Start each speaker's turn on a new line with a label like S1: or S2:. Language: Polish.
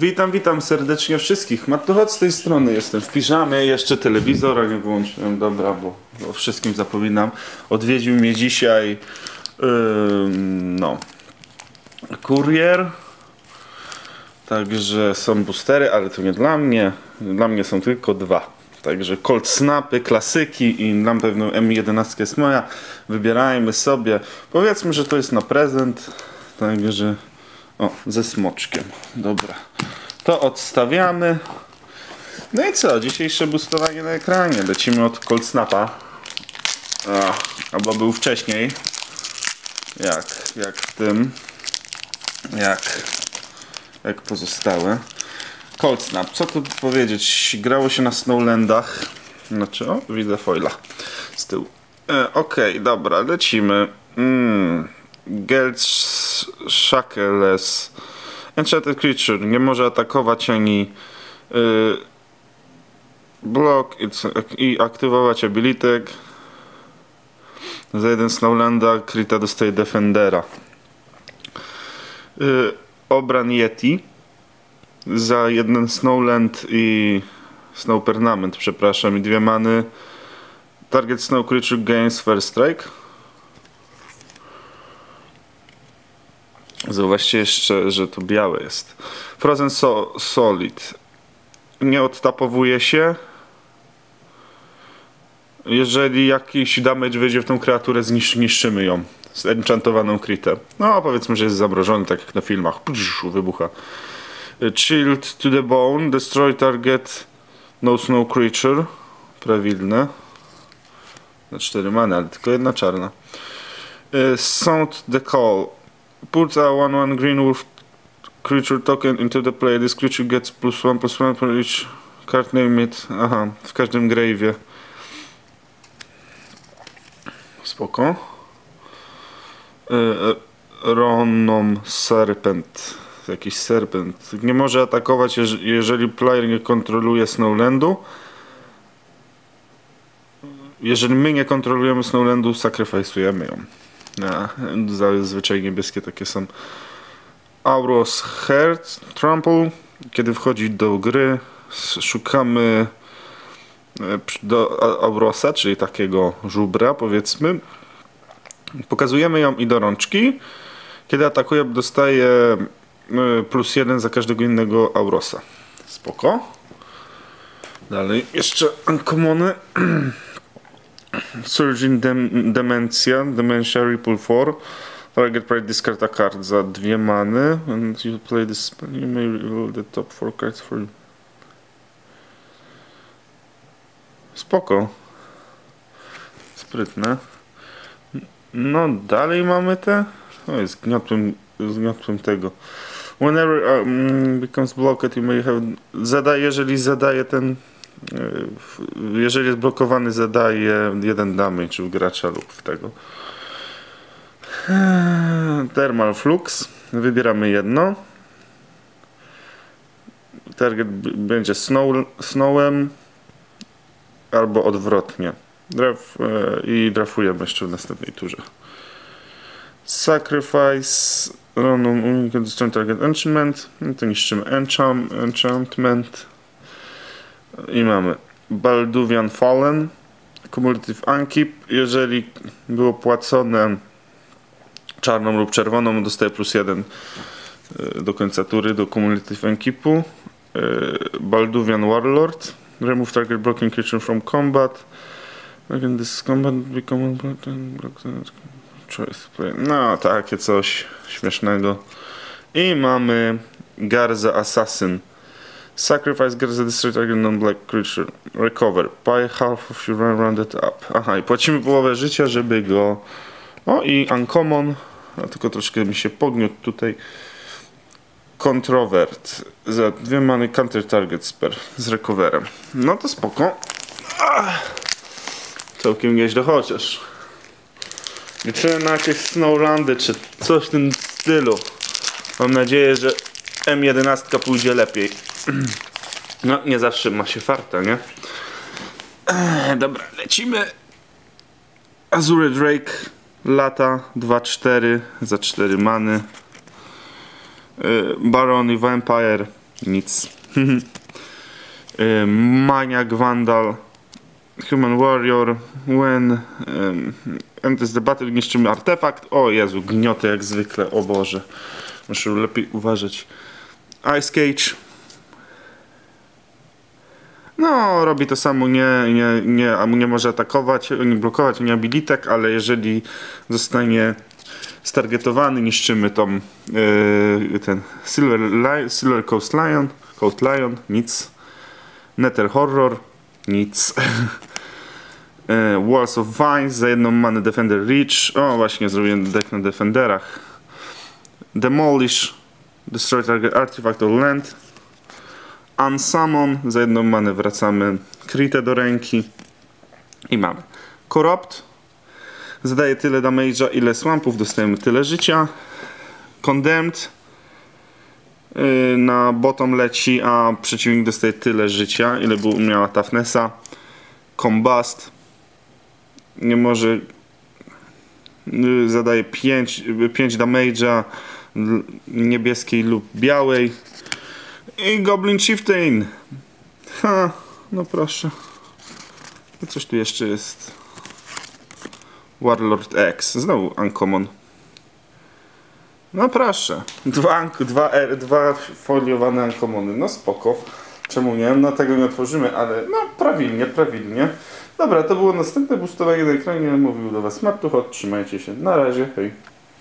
S1: Witam, witam serdecznie wszystkich. Matuchot z tej strony jestem w piżamie, jeszcze telewizor, a nie wyłączyłem, dobra, bo o wszystkim zapominam. Odwiedził mnie dzisiaj ym, no kurier. Także są boostery, ale to nie dla mnie. Dla mnie są tylko dwa. Także Cold Snapy, klasyki i na pewno M11 jest moja. Wybierajmy sobie. Powiedzmy, że to jest na prezent. Także o, ze smoczkiem. Dobra. To odstawiamy. No i co? Dzisiejsze boostowanie na ekranie. Lecimy od Cold Snapa. A, albo był wcześniej. Jak? Jak w tym? Jak? Jak pozostałe? Cold Snap. Co tu powiedzieć? Grało się na Snowlandach. Znaczy, o, widzę foila z tyłu. E, Okej, dobra, lecimy. Mm. Geltz Shackles. Enchanted Creature. Nie może atakować ani y, blok i aktywować abilitek. Za jeden Snowlanda Krita dostaje Defendera. Y, obran Yeti. Za jeden Snowland i Snow Permanent, przepraszam, i dwie many. Target Snow Creature gains First Strike. Zauważcie jeszcze, że to białe jest. Frozen so Solid. Nie odtapowuje się. Jeżeli jakiś damage wejdzie w tą kreaturę, znisz niszczymy ją. Z enchantowaną critem. No, powiedzmy, że jest zamrożony, tak jak na filmach. Psz, wybucha. Chilled to the bone. Destroy target. No snow creature. Prawilne. Na 4 many, ale tylko jedna czarna. Sound the call. Put a 1-1 green wolf creature token into the play. This creature gets plus 1 plus 1 for each card name it. Aha, w każdym grave'ie. Spoko. Y, Ronom Serpent. Jakiś serpent. Nie może atakować, jeż- jeżeli player nie kontroluje Snowlandu. Jeżeli my nie kontrolujemy Snowlandu, sakrifajsujemy ją. No, zazwyczaj niebieskie takie są. Auros Heart Trample. Kiedy wchodzi do gry, szukamy e, do Aurosa, czyli takiego żubra, powiedzmy. Pokazujemy ją i do rączki. Kiedy atakuje, dostaje e, plus jeden za każdego innego Aurosa. Spoko. Dalej, jeszcze uncommony. Surging Dem Dementia, Dementia Ripple 4. Target play discard a card za dwie many. And you play this you may reveal the top 4 cards for you. Spoko. Sprytne. No, dalej mamy te. O, zgniotłem, zgniotłem tego. Whenever um, becomes blocked, you may have. Zadaje, jeżeli zadaje ten jeżeli jest blokowany, zadaje jeden damage w gracza lub w tego. Eee, Thermal Flux. Wybieramy jedno. Target będzie snow, snowem albo odwrotnie. Draf, e, I drafujemy jeszcze w następnej turze. Sacrifice. Random unikatory destroy target enchantment. No to niszczymy enchant, enchantment. I mamy Balduvian Fallen, Cumulative Unkip. Jeżeli było płacone czarną lub czerwoną, dostaje plus jeden y, do końca tury do Cumulative Unkipu. Y, Balduvian Warlord. Remove target blocking creature from combat. Again, this combat become unblocked block choice play. No, takie coś śmiesznego. I mamy Garza Assassin. Sacrifice Garza destroy target non-black creature. Recover. Buy half of your rounded up. Aha, i płacimy połowę życia, żeby go... O, i Uncommon. A tylko troszkę mi się pogniótł tutaj. Controvert. Za dwie many counter target spell z recoverem. No to spoko. Ach. Całkiem nieźle chociaż. Liczyłem na jakieś Snowlandy czy coś w tym stylu. Mam nadzieję, że M11 pójdzie lepiej. No, nie zawsze ma się farta, nie? Ech, dobra, lecimy. Azure Drake, lata 2-4 za 4 many. Y, Baron i Vampire Nic. Y, Maniac Vandal. Human Warrior. When um, enters the battle niszczymy artefakt. O Jezu, gnioty jak zwykle, o Boże. Muszę lepiej uważać. Ice Cage. No, robi to samo, nie, nie, nie, nie może atakować, nie blokować, nie abilitek, ale jeżeli zostanie stargetowany, niszczymy tą yy, ten Silver, Li- Silver Coast Lion, Coast Lion, nic. Nether Horror, nic. Yy, Walls of Vines, za jedną manę Defender Reach. O, właśnie zrobiłem deck na Defenderach. Demolish, Destroy Target Artifact or Land. Unsummon, za jedną manę wracamy Kritę do ręki. I mamy Corrupt, zadaje tyle damage'a, ile swampów, dostajemy tyle życia. Condemned, yy, na bottom leci, a przeciwnik dostaje tyle życia, ile był, miała Toughnessa. Combust, nie może, yy, zadaje 5, 5 damage'a niebieskiej lub białej. I Goblin Chieftain. Ha, no proszę. Coś tu jeszcze jest. Warlord X. Znowu Uncommon. No proszę. Dwa, dwa, dwa foliowane Uncommony. No spoko. Czemu nie? No tego nie otworzymy, ale no prawilnie, prawilnie. Dobra, to było następne boostowanie na ekranie. Mówił do Was Martuch. Trzymajcie się. Na razie. Hej.